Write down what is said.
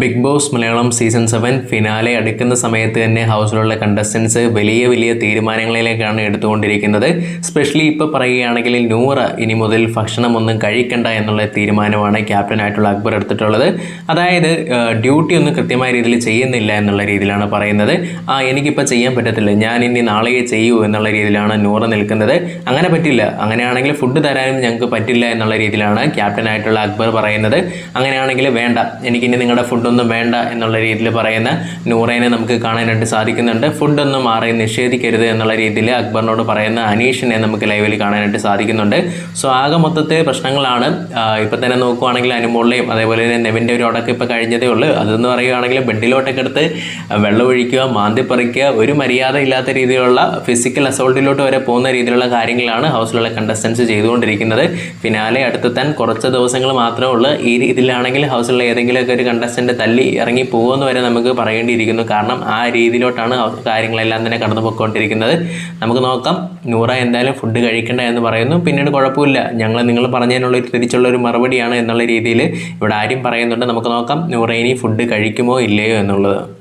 Bigg Boss Malayalam season seven finale അടുക്കുന്ന സമയത്ത് തന്നെ ഹൗസിലുള്ള കണ്ടസ്റ്റൻസ് വലിയ വലിയ തീരുമാനങ്ങളിലേക്കാണ് എടുത്തുകൊണ്ടിരിക്കുന്നത്. സ്പെഷ്യലി ഇപ്പോൾ പറയുകയാണെങ്കിൽ നൂറ ഇനി മുതൽ ഭക്ഷണമൊന്നും കഴിക്കണ്ട എന്നുള്ള തീരുമാനമാണ് ക്യാപ്റ്റനായിട്ടുള്ള അക്ബർ എടുത്തിട്ടുള്ളത്. അതായത് ഡ്യൂട്ടി ഒന്നും കൃത്യമായ രീതിയിൽ ചെയ്യുന്നില്ല എന്നുള്ള രീതിയിലാണ് പറയുന്നത്. ആ എനിക്കിപ്പോൾ ചെയ്യാൻ പറ്റത്തില്ല. ഞാൻ ഇനി നാളെ ചെയ്യൂ എന്നുള്ള രീതിയിലാണ് നൂറ നിൽക്കുന്നത്. അങ്ങനെ പറ്റില്ല. അങ്ങനെയാണെങ്കിൽ ഫുഡ് തരാനും ഞങ്ങൾക്ക് പറ്റില്ല എന്നുള്ള രീതിയിലാണ് ക്യാപ്റ്റനായിട്ടുള്ള അക്ബർ പറയുന്നത്. അങ്ങനെയാണെങ്കിൽ വേണ്ട. എനിക്കിനി നിങ്ങളുടെ ഫുഡൊന്നും വേണ്ട എന്നുള്ള രീതിയിൽ പറയുന്ന നൂറേനെ നമുക്ക് കാണാനായിട്ട് സാധിക്കുന്നുണ്ട്. ഫുഡൊന്നും മാറി നിഷേധിക്കരുത് എന്നുള്ള രീതിയിൽ അക്ബറിനോട് പറയുന്ന അനീഷിനെ നമുക്ക് ലൈവിൽ കാണാനായിട്ട് സാധിക്കുന്നുണ്ട്. സോ ആകെ മൊത്തത്തെ പ്രശ്നങ്ങളാണ്. ഇപ്പം തന്നെ നോക്കുവാണെങ്കിൽ അനുമോളിലെയും അതേപോലെ തന്നെ നെവിന്റെ ഒരു ഉടക്കം ഇപ്പോൾ കഴിഞ്ഞതേ ഉള്ളൂ. അതെന്ന് പറയുകയാണെങ്കിൽ ബെഡിലോട്ടൊക്കെ എടുത്ത് വെള്ളമൊഴിക്കുക മാന്തിപ്പറിക്കുക മാന്തി പറിക്കുക ഒരു മര്യാദ ഇല്ലാത്ത രീതിയിലുള്ള ഫിസിക്കൽ അസോൾട്ടിലോട്ട് വരെ പോകുന്ന രീതിയിലുള്ള കാര്യങ്ങളാണ് ഹൗസിലുള്ള കണ്ടസ്റ്റൻസ് ചെയ്തുകൊണ്ടിരിക്കുന്നത്. ഫിനാലെ അടുത്തെത്താൻ കുറച്ച് ദിവസങ്ങൾ മാത്രമേ ഉള്ളൂ. ഈ രീതിയിലാണെങ്കിൽ ഹൗസിലുള്ള ഏതെങ്കിലുമൊക്കെ ഒരു കണ്ടസ്റ്റന്റ് തല്ലി ഇറങ്ങി പോകുമെന്ന് വരെ നമുക്ക് പറയേണ്ടിയിരിക്കുന്നു. കാരണം ആ രീതിയിലോട്ടാണ് കാര്യങ്ങളെല്ലാം തന്നെ കടന്നു പോയിക്കൊണ്ടിരിക്കുന്നത്. നമുക്ക് നോക്കാം. നൂറ എന്തായാലും ഫുഡ് കഴിക്കണ്ട എന്ന് പറയുന്നു. പിന്നീട് കുഴപ്പമില്ല. ഞങ്ങൾ നിങ്ങൾ പറഞ്ഞതിനുള്ള ഒരു തിരിച്ചുള്ള ഒരു മറുപടിയാണ് എന്നുള്ള രീതിയിൽ ഇവിടെ ആരും പറയുന്നുണ്ട്. നമുക്ക് നോക്കാം. നൂറ ഇനി ഫുഡ് കഴിക്കുമോ ഇല്ലയോ എന്നുള്ളത്.